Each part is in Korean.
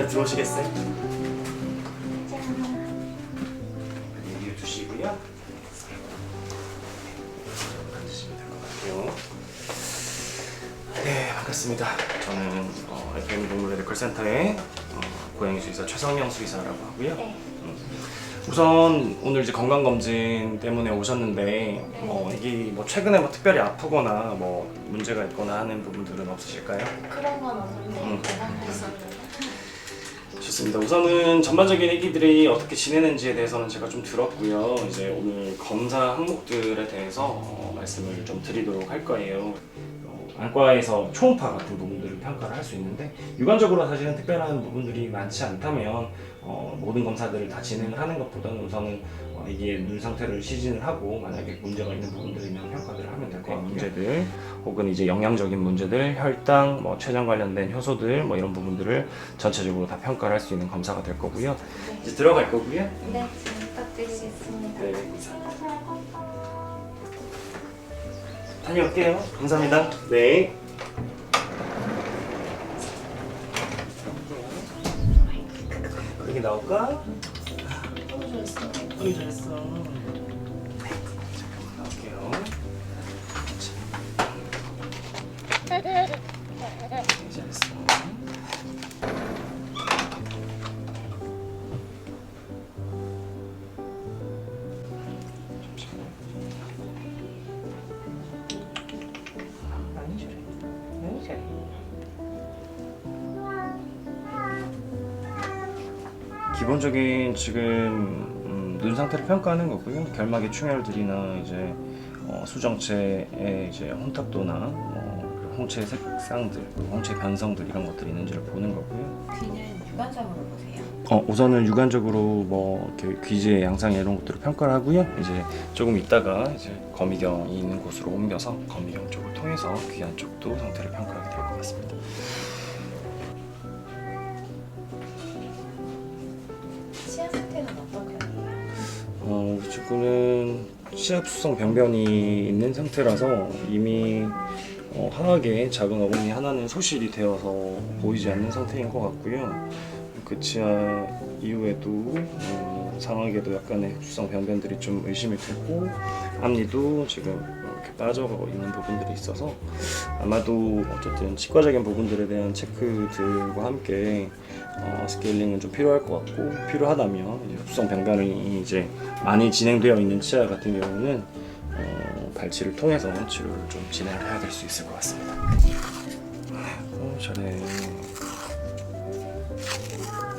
안에 들어오시겠어요? 여기 두시고요. 앉으시면 될 것 같아요. 네, 반갑습니다. 저는 어, FM 동물 메디컬 센터의 어, 고양이 수의사 최성영 수의사라고 하고요. 네. 음, 우선 오늘 이제 건강 검진 때문에 오셨는데 어, 이게 뭐 최근에 뭐 특별히 아프거나 뭐 문제가 있거나 하는 부분들은 없으실까요? 그런 건 없는데 음. 대단했었는데 좋습니다. 우선은 전반적인 애기들이 어떻게 지내는지에 대해서는 제가 좀 들었고요. 이제 오늘 검사 항목들에 대해서 어, 말씀을 좀 드리도록 할 거예요. 어, 안과에서 초음파 같은 부분들을 평가를 할 수 있는데 육안적으로 사실은 특별한 부분들이 많지 않다면 어, 모든 검사들을 다 진행을 하는 것보다는 우선은 어, 이게 눈 상태를 시진을 하고 만약에 문제가 있는 부분들이면 평가들을 하면 될 것 같고요. 문제들 혹은 이제 영양적인 문제들, 혈당, 뭐 췌장 관련된 효소들 뭐 이런 부분들을 전체적으로 다 평가를 할 수 있는 검사가 될 거고요. 이제 들어갈 거고요. 네, 잘 부탁드리겠습니다. 네. 다 녀올게요. 감사합니다. 네. 여기 나올까? 너무 잘했어. 네. 잠깐만 나올게요. 잘 기본적인 지금 음, 눈 상태를 평가하는 거고요. 결막의 충혈들이나 이제 어, 수정체의 이제 혼탁도나 뭐 그리고 홍채의 색상들, 그리고 홍채 변성들 이런 것들이 있는지를 보는 거고요. 귀는 육안적으로 보세요. 어, 우선은 육안적으로 뭐 이렇게 귀지의 양상 이런 것들을 평가를 하고요. 이제 조금 있다가 이제 거미경이 있는 곳으로 옮겨서 거미경 쪽을 통해서 귀 안쪽도 상태를 평가하게 될 것 같습니다. 편이에요? 어, 우리 친구는 시합수성 병변이 있는 상태라서 이미 어, 하악에 작은 어금니 하나는 소실이 되어서 보이지 않는 상태인 것 같고요. 그 치아 이후에도 음, 상하게도 약간의 흡수성 병변들이 좀 의심이 되고 앞니도 지금 이렇게 빠져가고 있는 부분들이 있어서 아마도 어쨌든 치과적인 부분들에 대한 체크들과 함께 어, 스케일링은 좀 필요할 것 같고 필요하다면 흡수성 병변이 이제 많이 진행되어 있는 치아 같은 경우는 어, 발치를 통해서 치료를 좀 진행을 해야 될 수 있을 것 같습니다. 어, 잘해.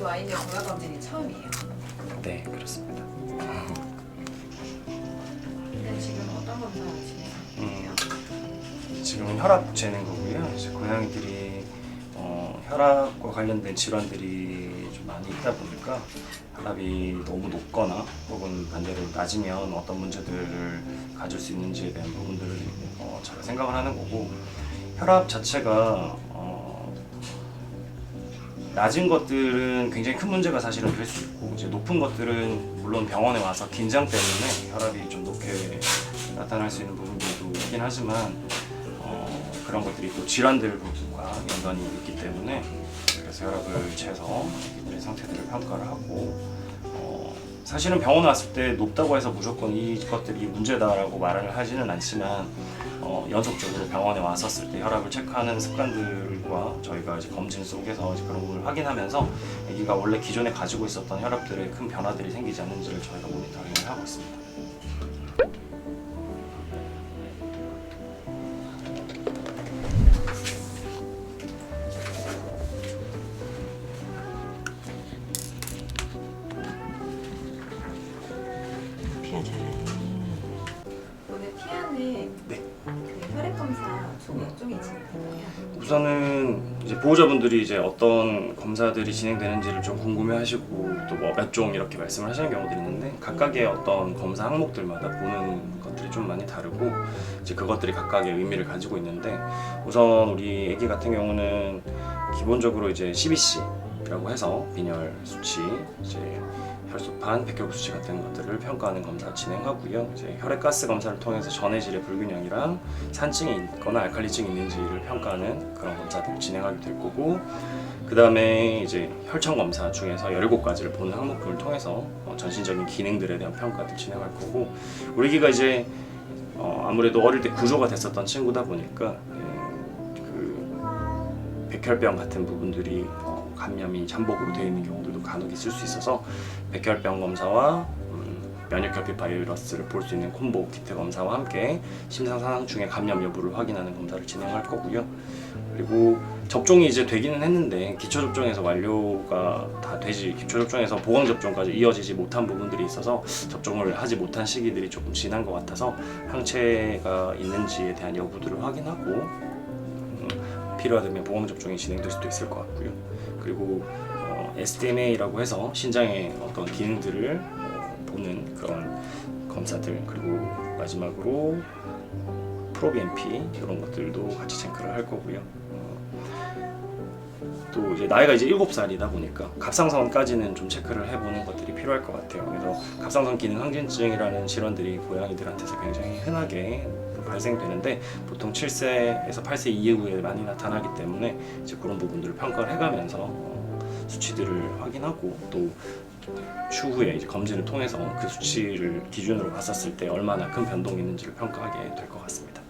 이 아이들 건강 검진이 처음이에요. 네, 그렇습니다. 근데 지금 어떤 검사를 진행해요? 음, 지금은 혈압 재는 거고요. 이제 고양이들이 어, 혈압과 관련된 질환들이 좀 많이 있다 보니까 혈압이 너무 높거나 혹은 반대로 낮으면 어떤 문제들을 가질 수 있는지에 대한 부분들을 어, 제가 생각을 하는 거고 혈압 자체가 어, 낮은 것들은 굉장히 큰 문제가 사실은 될 수 있고 이제 높은 것들은 물론 병원에 와서 긴장 때문에 혈압이 좀 높게 나타날 수 있는 부분들도 있긴 하지만 어, 그런 것들이 또 질환들과 연관이 있기 때문에 그래서 혈압을 재서 이들의 상태들을 평가를 하고 어, 사실은 병원 왔을 때 높다고 해서 무조건 이것들이 문제다라고 말을 하지는 않지만 어, 연속적으로 병원에 왔었을 때 혈압을 체크하는 습관들과 저희가 이제 검진 속에서 이제 그런 부분을 확인하면서 아기가 원래 기존에 가지고 있었던 혈압들에 큰 변화들이 생기지 않는지를 저희가 모니터링을 하고 있습니다. 피아 잘해. 오늘 피아는 네. 그 혈액 검사 총 몇 종이 진행돼요? 우선은 이제 보호자분들이 이제 어떤 검사들이 진행되는지를 좀 궁금해하시고 또 뭐 몇 종 이렇게 말씀을 하시는 경우들이 있는데 각각의 어떤 검사 항목들마다 보는 것들이 좀 많이 다르고 이제 그것들이 각각의 의미를 가지고 있는데 우선 우리 아기 같은 경우는 기본적으로 이제 CBC 라고 해서 빈혈 수치 이제 혈소판, 백혈구 수치 같은 것들을 평가하는 검사를 진행하고요. 이제 혈액가스 검사를 통해서 전해질의 불균형이랑 산증이 있거나 알칼리증이 있는지를 평가하는 그런 검사들을 진행하게 될 거고 그 다음에 이제 혈청 검사 중에서 17가지를 보는 항목들을 통해서 어, 전신적인 기능들에 대한 평가를 진행할 거고 우리 기가 이제 어, 아무래도 어릴 때 구조가 됐었던 친구다 보니까 예, 그 백혈병 같은 부분들이 어, 감염이 잠복으로 되어 있는 경우들도 간혹 있을 수 있어서 백혈병 검사와 음, 면역결핍 바이러스를 볼 수 있는 콤보 키트 검사와 함께 심장 상황 중에 감염 여부를 확인하는 검사를 진행할 거고요. 그리고 접종이 이제 되기는 했는데 기초 접종에서 완료가 다 되지 기초 접종에서 보강 접종까지 이어지지 못한 부분들이 있어서 접종을 하지 못한 시기들이 조금 지난 것 같아서 항체가 있는지에 대한 여부들을 확인하고 음, 필요하다면 보강 접종이 진행될 수도 있을 것 같고요. 그리고 어, SDMA라고 해서 신장의 어떤 기능들을 어, 보는 그런 검사들 그리고 마지막으로 프로비엠피 이런 것들도 같이 체크를 할 거고요. 어, 또 이제 나이가 이제 7살이다 보니까 갑상선까지는 좀 체크를 해보는 것들이 필요할 것 같아요. 그래서 갑상선 기능 항진증이라는 질환들이 고양이들한테서 굉장히 흔하게 발생되는데 보통 7세에서 8세 이후에 많이 나타나기 때문에 이제 그런 부분들을 평가를 해가면서 어, 수치들을 확인하고 또 추후에 이제 검진을 통해서 그 수치를 기준으로 봤었을 때 얼마나 큰 변동이 있는지를 평가하게 될 것 같습니다.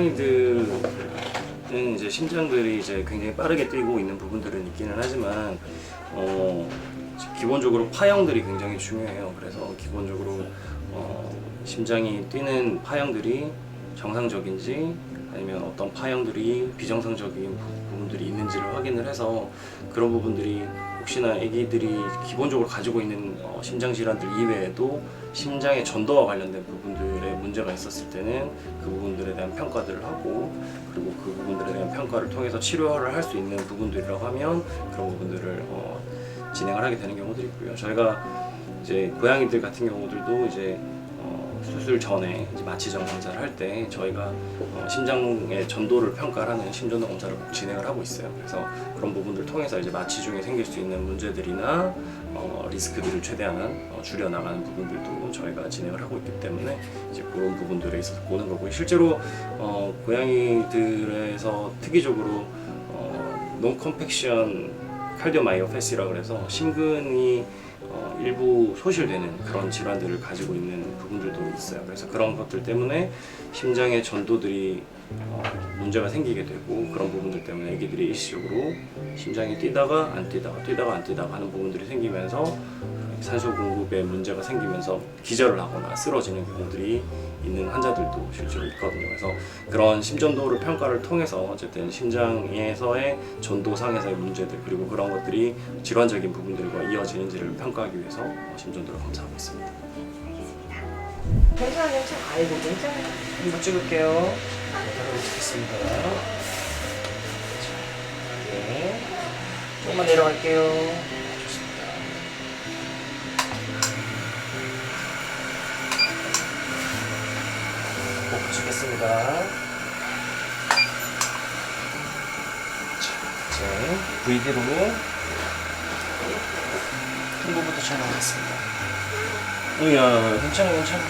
고양이들은 이제 심장들이 이제 굉장히 빠르게 뛰고 있는 부분들은 있기는 하지만 어, 기본적으로 파형들이 굉장히 중요해요. 그래서 기본적으로 어, 심장이 뛰는 파형들이 정상적인지 아니면 어떤 파형들이 비정상적인 부- 부분들이 있는지를 확인을 해서 그런 부분들이 혹시나 아기들이 기본적으로 가지고 있는 어, 심장 질환들 이외에도 심장의 전도와 관련된 부분들에 문제가 있었을 때는 그 부분들에 대한 평가들을 하고 그리고 그 부분들에 대한 평가를 통해서 치료를 할 수 있는 부분들이라고 하면 그런 부분들을 어, 진행을 하게 되는 경우들이 있고요. 저희가 이제 고양이들 같은 경우들도 이제 어, 수술 전에 이제 마취전 검사를 할 때 저희가 어, 심장의 전도를 평가하는 심전도 검사를 꼭 진행을 하고 있어요. 그래서 그런 부분들을 통해서 이제 마취 중에 생길 수 있는 문제들이나 어, 리스크들을 최대한 어, 줄여나가는 부분들도 저희가 진행을 하고 있기 때문에 이제 그런 부분들에 있어서 보는 거고 실제로 어, 고양이들에서 특이적으로 어, 논컴팩션 칼디오마이오패시라고 해서 심근이 어, 일부 소실되는 그런 질환들을 가지고 있는 부분들도 있어요. 그래서 그런 것들 때문에 심장의 전도들이 어, 문제가 생기게 되고 그런 부분들 때문에 애기들이 일시적으로 심장이 뛰다가 안 뛰다가 뛰다가 안 뛰다가 하는 부분들이 생기면서 산소 공급에 문제가 생기면서 기절을 하거나 쓰러지는 경우들이 있는 환자들도 실제로 있거든요. 그래서 그런 심전도를 평가를 통해서 어쨌든 심장에서의 전도상에서의 문제들 그리고 그런 것들이 질환적인 부분들과 이어지는지를 평가하기 위해서 어, 심전도를 검사하고 있습니다. 괜찮아 괜찮아 아이고 괜찮아 한번 찍을게요. 찍겠습니다. 네. 조금만 내려갈게요. 좋습니다. 꼭 붙이겠습니다. 자, 이제 VD로 흉부부터 촬영하겠습니다. 으야, 괜찮아, 괜찮아.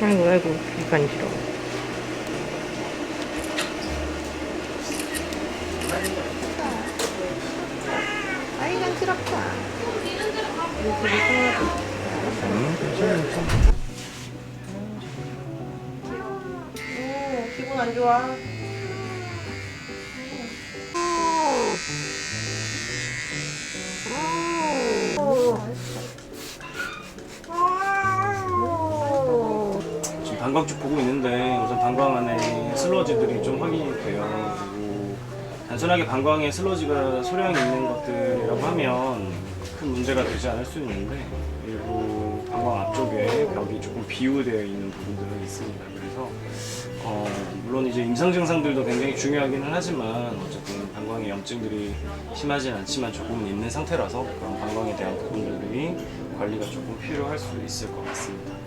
아이고 아이고 귀 간지러워 아이 간지럽다 응 괜찮아 안 좋아? 지금 방광쭉 보고 있는데 우선 방광 안에 슬러지들이 좀 확인이 돼요. 그리고 단순하게 방광에 슬러지가 소량이 있는 것들이라고 하면 큰 문제가 되지 않을 수 있는데 일부 방광 앞쪽에 벽이 조금 비우되어 있는 부분들은 있습니다. 그래서 어, 물론 이제 임상 증상들도 굉장히 중요하기는 하지만 어쨌든 방광의 염증들이 심하진 않지만 조금은 있는 상태라서 그런 방광에 대한 부분들이 관리가 조금 필요할 수 있을 것 같습니다.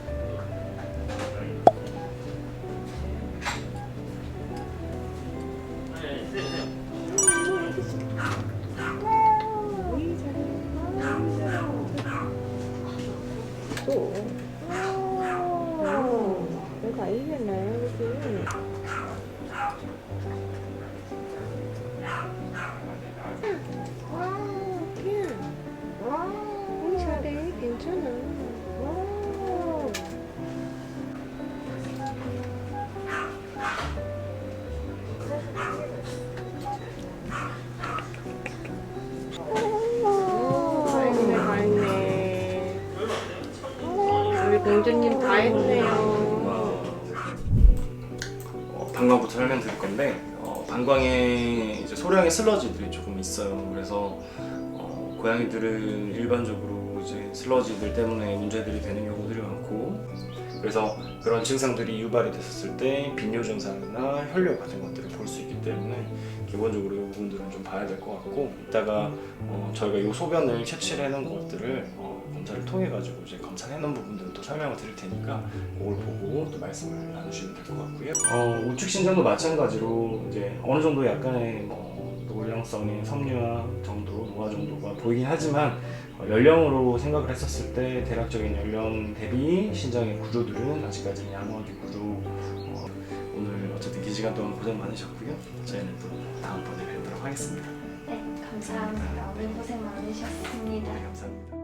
방광부터 설명드릴 건데 어, 방광에 이제 소량의 슬러지들이 조금 있어요. 그래서 어, 고양이들은 일반적으로 이제 슬러지들 때문에 문제들이 되는 경우들이 많고 그래서 그런 증상들이 유발이 됐었을 때 빈뇨 증상이나 혈뇨 같은 것들을 볼 수 있기 때문에 기본적으로 이 부분들은 좀 봐야 될 것 같고 이따가 어, 저희가 이 소변을 채취를 해놓은 것들을 어, 검사를 통해 가지고 이제 검사해놓은 부분들을 또 설명을 드릴 테니까 그걸 보고 또 말씀을 나누시면 될 것 같고요. 어, 우측 신장도 마찬가지로 이제 어느 정도 약간의 뭐 노령성의 섬유화 정도, 노화 정도가 보이긴 하지만 어, 연령으로 생각을 했었을 때 대략적인 연령 대비 신장의 구조들은 아직까지는 양호하게 구조. 어, 오늘 어쨌든 긴 시간 동안 고생 많으셨고요. 저희는 또 다음번에 뵙도록 하겠습니다. 네, 감사합니다. 오늘 고생 많으셨습니다. 네, 감사합니다.